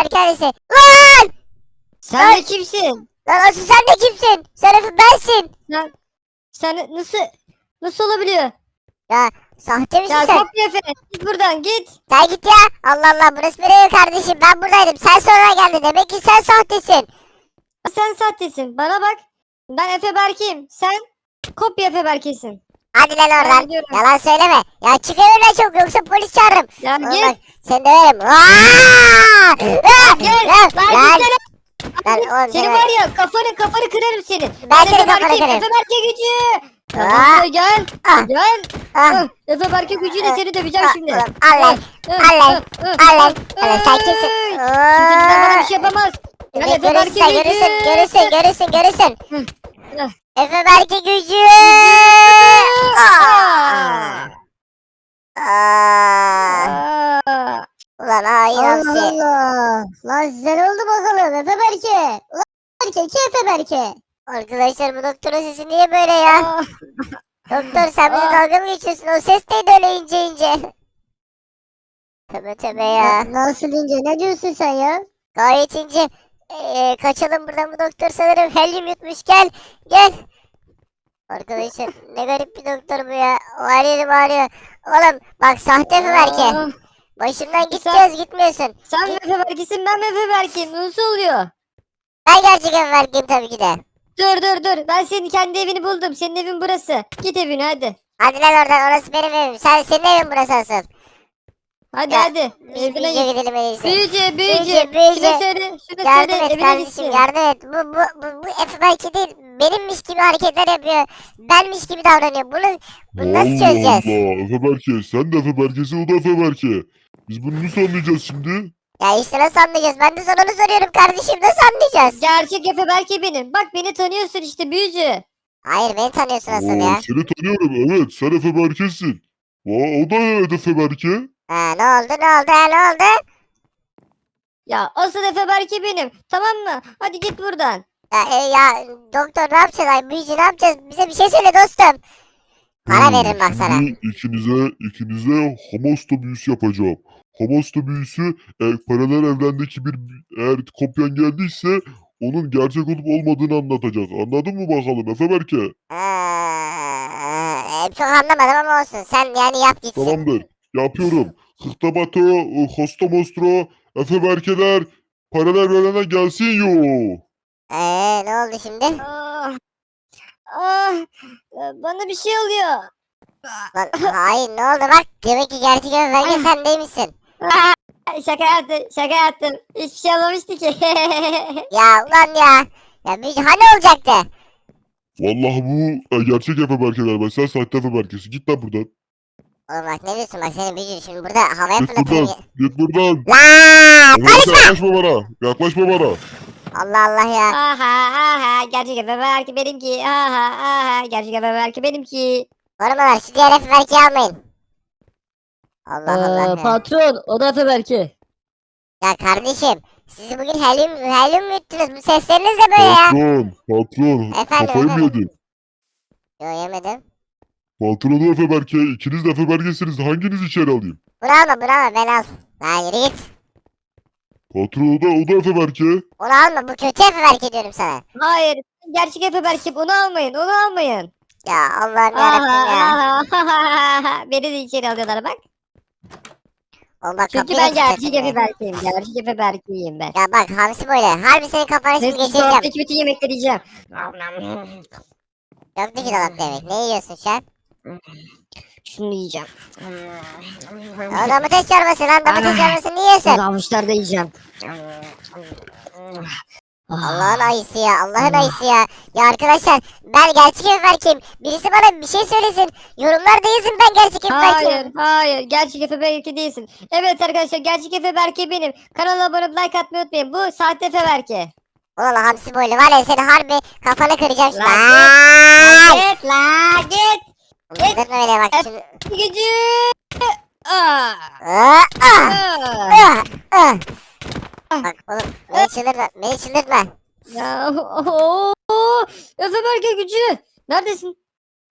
Efer kendisi. Lan! Sen de kimsin? Lan asıl sen de kimsin? Sen Efe bensin. Sen, sen nasıl nasıl olabiliyor? Sahte misin Ya sen? kopya Efe. Git buradan git. Sen git ya. Allah Allah burası benim kardeşim. Ben buradaydım. Sen sonra geldin. Demek ki sen sahtesin. Sen sahtesin. Bana bak. Ben Efe Berk'im. Sen kopya Efe Berk'esin. Hadi lan oradan. gidiyorum. Yalan söyleme. Ya çık evimden çok yoksa polis çağırırım. Ya Lan git. bak, Seni döverim. Aa! Gel. Lan, Lan lan. Lan oğlum Seni var ya kafanı kafanı kırarım seni. Ben senin kafanı kırarım. Efe Berk'e gücü. Aa. Gel. Ah, Gel. ah, Ah, Efe Berk'e gücüyle seni döveceğim şimdi. oğlum, Al lan. Al lan. Al lan. lan. Sen kimsin? Kimse bana bir şey yapamaz. Görürsün, görürsün, görürsün, görürsün. Efe Berke gücü. Aa. Aa. Ulan hain hamsi. Allah. Lan size ne oldu bakalım Efe Berke? Ulan Berke, iki Efe Berke. Arkadaşlar bu doktorun sesi niye böyle ya? Aa. Doktor sen bize Aa. dalga mı geçiyorsun? O ses neydi öyle ince ince? Tövbe tövbe ya. Na- Nasıl ince ne diyorsun sen ya? Gayet ince. Ee, kaçalım buradan bu doktor sanırım helyum yutmuş gel. Gel. Arkadaşlar ne garip bir doktor bu ya. O ağrıyor. Oğlum bak sahte? Aa. Başımdan diyoruz gitmiyorsun. Sen mi Efe Berk'sin ben mi Efe Berk'im? Nasıl oluyor? Ben gerçek vergiyim tabii ki de. Dur dur dur. Ben senin kendi evini buldum. Senin evin burası. Git evine hadi. Hadi lan oradan orası benim evim. Sen senin evin burası asıl. Hadi Ya, hadi. Biz Evine git. gidelim en iyisi. Büyüce büyüce. Büyüce, büyüce. Şuna söyle. Şuna Yardım söyle. et Evine kardeşim gitsin. yardım et. Bu, bu, bu, bu Efe belki değil. Benimmiş gibi hareketler yapıyor. Benmiş gibi davranıyor. Bunu, bunu nasıl Allah çözeceğiz? Allah. Efe Berke. Sen de Efe Berke'sin o da Efe Berke. Biz bunu nasıl anlayacağız şimdi? Ya işte nasıl anlayacağız? Ben de sana onu soruyorum kardeşim. Nasıl anlayacağız? Gerçek Efe Berke benim. Bak beni tanıyorsun işte büyücü. Hayır beni tanıyorsun asıl Oo, ya. Seni tanıyorum evet. Sen Efe Berke'sin. Aa, o da evet Efe Berke. Ha, ne oldu ne oldu ha, ne oldu? Ya asıl Efe Berke benim. Tamam mı? Hadi git buradan. Ya, e, ya doktor ne yapacağız? Ay büyücü ne yapacağız? Bize bir şey söyle dostum. Para Hmm, veririm bak sana. Şimdi ikinize, ikinize büyüsü yapacağım. Hamasto büyüsü e, paralel evrendeki bir eğer kopyan geldiyse onun gerçek olup olmadığını anlatacak. Anladın mı bakalım Efe Berke? Ee, e, çok anlamadım ama olsun. Sen yani yap gitsin. Tamamdır. Yapıyorum. Hıhtabato, Hosta Mostro, Efe Berkeler, paralel evrene gelsin yo. Ee, ne oldu şimdi? Ah. Ah. Bana bir şey oluyor. Lan, hayır ne oldu bak. Demek ki gerçek Efe belki Ay. sen değilmişsin. Ah, Şaka yaptım. Şaka yaptım. Hiçbir şey olmamıştı ki. Ya ulan ya. Ya büyücü hani olacaktı? Vallahi bu e, gerçek Efe Berkeler. Ben sen sahte Efe Berkesi. Git lan buradan. Oğlum bak ne diyorsun bak senin büyücü şimdi burada havaya Git fırlatayım. buradan. Git buradan. Lan! Yaklaşma bana. Yaklaşma bana. Allah Allah ya. aha aha. Gerçek Efe Berke benimki. Aha aha. Gerçek Efe Berke benimki. Korumalar şu diğer Efe belki almayın. Allah Allah ya. Ee, patron o da Efe Berke. Ya kardeşim siz bugün helyum, helyum mu yuttunuz? Bu sesleriniz de böyle ya. Patron. Patron. Efendim, Kafayı mı efendim. yedin? Yo yemedim. Patronu Efe Berke. İkiniz de Efe Berke'siniz. Hanginizi içeri alayım? Bunu alma bunu alma ben al. Lan yürü git. Patronu da o da Efe Berke. Onu alma bu kötü Efe belki diyorum sana. Hayır. Gerçek Efe Berke onu almayın. Onu almayın. Ya Allah'ım yarabbim ya. aha. Beni de içeri alıyorlar bak. Oğlum bak Çünkü kapıyı ben da gerçek kilitledim Efe ya. Berke'yim. Gerçek Efe Berke'yim ben. Ya bak hamsi böyle. Harbi senin kafana şimdi Hepsi geçireceğim. dolaptaki bütün yemekleri yiyeceğim. Yoktu ki dolapta yemek. Ne yiyorsun şu Şunu yiyeceğim. O domates çorbası lan domates çorbası niye yiyorsun? Avuçlar da yiyeceğim. Allah'ın ayısı ya. Allah'ın ayısı ya. Ya arkadaşlar ben gerçek Efe Berke'yim. Birisi bana bir şey söylesin. Yorumlarda yazın ben gerçek Efe Berke'yim. Hayır, hayır. Gerçek Efe Berke değilsin. Evet arkadaşlar, gerçek Efe Berke benim. Kanala abone olup like atmayı unutmayın. Bu sahte Efe Berke. Ulan hamsi boylu var ya seni harbi kafanı kıracağım şimdi. Lan Lan! git la git. Beni bak şimdi. Gücü. Aa, aa. Bak oğlum beni çıldırtma. Beni çıldırtma. Ya, gücü. Neredesin?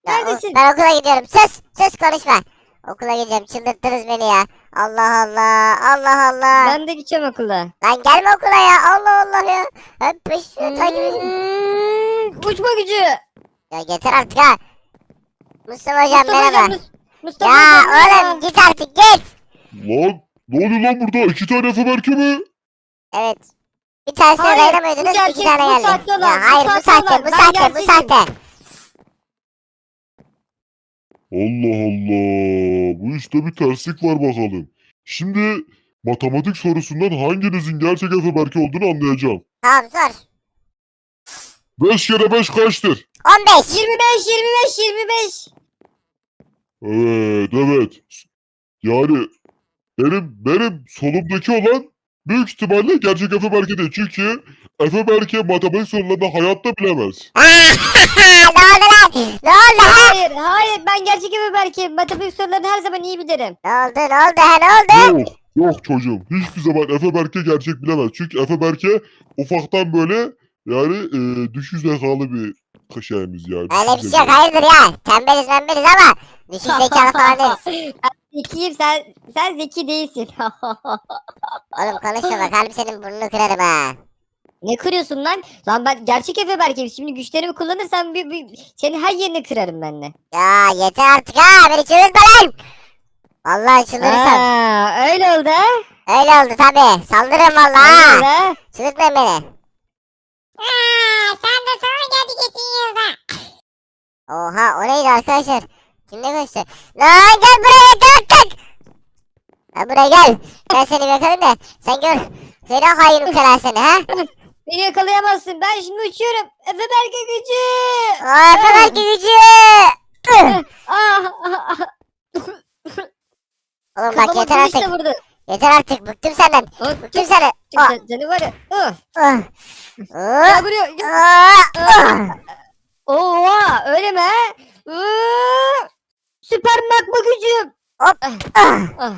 Ya, oğlum, Neredesin? Ben okula gidiyorum. Sus sus konuşma. Okula gideceğim. Çıldırttınız beni ya. Allah Allah. Allah Allah. Ben de gideceğim okula. Lan gelme okula ya. Allah Allah ya. Hep takip edin. Hmm, Uçma gücü. Ya yeter artık ha. Mustafa hocam Mustafa merhaba. hocam, Mus- Mustafa Ya hocam, merhaba. oğlum git artık git. Lan ne oluyor lan burada? İki tane Efe Berke mi? Evet. Bir tanesine Hayır, dayanamıyordunuz. bu gerçek, iki tane geldi. sahte olan, ya hayır bu sahte bu sahte, bu sahte. Allah Allah. Bu işte bir terslik var bakalım. Şimdi matematik sorusundan hanginizin gerçek Efe Berke olduğunu anlayacağım. Tamam sor. 5 kere 5 kaçtır? 15. 25 25 25. Evet evet. Yani benim benim solumdaki olan büyük ihtimalle gerçek Efe Berke değil. Çünkü Efe Berke matematik sorularını hayatta bilemez. ne oldu lan? Ne oldu ha? Hayır hayır ben gerçek Efe Berke matematik sorularını her zaman iyi bilirim. Ne oldu ne oldu ha ne oldu? Yok yok çocuğum. Hiçbir zaman Efe Berke gerçek bilemez. Çünkü Efe Berke ufaktan böyle yani e, düşük zekalı bir şeyimiz yani. Öyle bir şey yok hayırdır ya. Tembeliz membeliz ama düşük zekalı falan değiliz. Zekiyim sen sen zeki değilsin. Oğlum konuşma bak harbi senin burnunu kırarım ha. ne kırıyorsun lan? Lan ben gerçek Efe Berke'yim. Şimdi güçlerimi kullanırsam bir, bir, senin her yerini kırarım ben de. Ya yeter artık ha beni çıldırtma lan. Vallahi çıldırırsam. Aa, öyle oldu ha? Öyle oldu tabi. Saldırırım Öyle vallahi oldu ha. Çıldırtmayın beni. sen de getiriyorsun. Oha o neydi arkadaşlar? Kim ne göster? Lan gel buraya gel gel. Lan buraya gel. Ben seni yakalayayım da sen gör. Seni hain ukala seni ha. Beni yakalayamazsın. Ben şimdi uçuyorum. Efe Berke gücü. Aa belki gücü. Ah, ah, ah. Oğlum bak Kafama yeter artık. vurdu. Yeter artık bıktım senden. Oh, Bıktım senden. Çık Ah, seni var ya. Ah, gel buraya. gel. ah, ah. Oha öyle mi? Uh, süper magma gücüm. Hop. Ah, Ah. ah,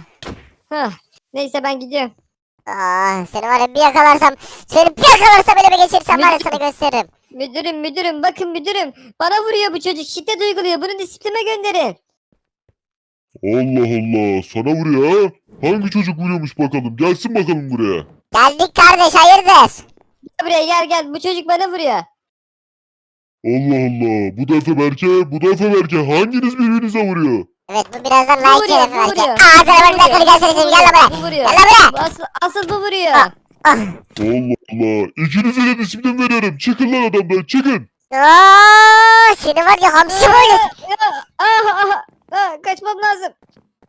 ah. Neyse ben gidiyorum. Aa, seni var ya bir yakalarsam, seni bir yakalarsam elime geçirirsem var ya sana gösteririm. Müdürüm müdürüm bakın müdürüm. Bana vuruyor bu çocuk şiddet uyguluyor. Bunu disipline gönderin. Allah Allah sana vuruyor ha. Hangi çocuk vuruyormuş bakalım. Gelsin bakalım buraya. Geldik kardeş hayırdır? Gel buraya gel gel. Bu çocuk bana vuruyor. Allah Allah. Bu da Efe Berke, bu da Efe Berke. Hanginiz birbirinize vuruyor? Evet bu birazdan Bu like bu belki. vuruyor. Ağzına bak bir dakika bir vuruyor, gelsene seni gel lan buraya. Bu vuruyor. Gel lan buraya. Bu Asıl, asıl bu vuruyor. Ah. Ah. Allah Allah. İkinize de disiplin veriyorum. Çıkın lan adamdan çıkın. Aa, seni var ya hamsi böyle. Ya, ah, ah, ah, kaçmam lazım.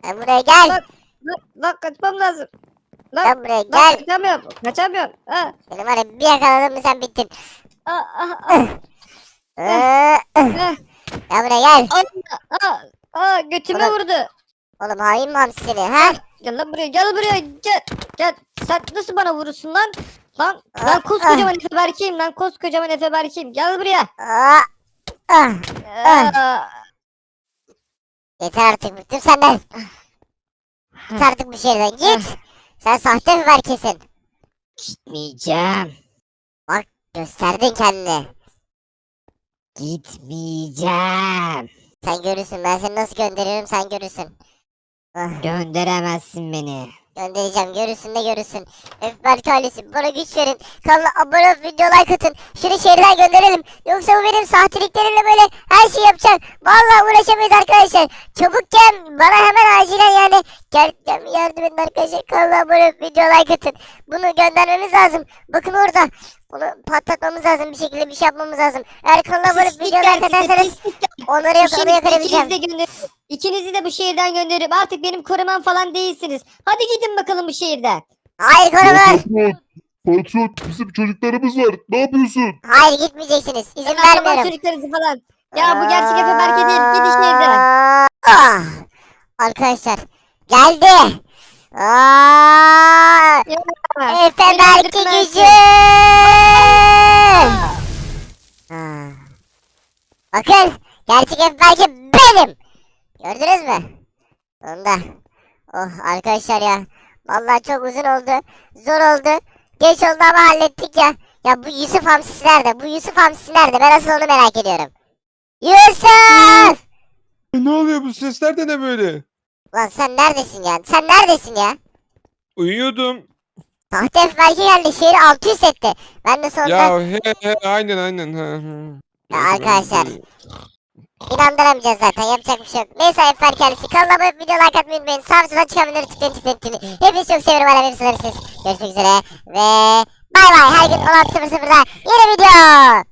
Sen buraya gel. Lan, lan kaçmam lazım. Lan, Sen buraya lan gel. kaçamıyorum. Kaçamıyorum. Ah, Seni var ya bir yakaladın mı sen bittin. ah, ah, ah, Ah, Gel buraya gel. ah, ah, götüme vurdu. Oğlum hain mi hamsi seni ha? Gel lan buraya gel buraya gel. Gel. Sen nasıl bana vurursun lan? Lan Ah, ben koskocaman Efe Berke'yim lan koskocaman Efe Berke'yim. Gel buraya. Aa, ah. Ah. Ah. Yeter artık bıktım senden. Git artık bu şehirden git. Sen sahte mi kesin? Gitmeyeceğim. Gösterdin kendini. Gitmeyeceğim. Sen görürsün ben seni nasıl gönderiyorum sen görürsün. Ah, Gönderemezsin beni. göndereceğim görürsün ne görürsün. Öfberk ailesi bana güç verin. Kanala abone olup video like atın. Şunu şehirden gönderelim. Yoksa bu benim sahteliklerimle böyle her şey yapacak. Vallahi uğraşamayız arkadaşlar. Çabuk gel bana hemen acilen yani. Gel, gel yardım edin arkadaşlar. Kanala abone olup video like atın. Bunu göndermemiz lazım. Bakın orada. Bunu patlatmamız lazım bir şekilde bir şey yapmamız lazım. Eğer kanala abone olup video like atarsanız onları yok, onu yakalayabileceğim. İkinizi de gönderirim. İkinizi de bu şehirden gönderirim. Artık benim korumam falan değilsiniz. Hadi gidin bakalım bu şehirden. Hayır Ya korumalar. patron, bizim çocuklarımız var. Ne yapıyorsun? Hayır gitmeyeceksiniz. İzin Ben vermiyorum. çocuklarınızı falan. Ya bu gerçek Efe Berke değil. Gidin şehirden. Ah! Arkadaşlar geldi. Aa! Efe öldürtmezsin. gücü. Bakın gerçek Efe Berke benim. Gördünüz mü? Sonunda. Oh arkadaşlar ya. Vallahi çok uzun oldu. Zor oldu. Geç oldu ama hallettik ya. Ya bu Yusuf hamsisi nerede? Bu Yusuf hamsisi nerede? Ben asıl onu merak ediyorum. Yusuf! Ne oluyor bu sesler de ne böyle? Ulan sen neredesin ya? Sen neredesin ya? Uyuyordum. Efe Berke geldi şehri alt üst etti. Ben de sonunda Ya he he aynen aynen. He, he. Ya arkadaşlar. inandıramayacağız zaten yapacak bir şey yok. Neyse Efe Berke kendisi kanala abone video like atmayı unutmayın. Çıkan videoları tıklayın tıklayın tıklayın. Hepinizi çok seviyorum hala sınırsız. Görüşmek üzere ve bay bay her gün 16.00'da yeni video.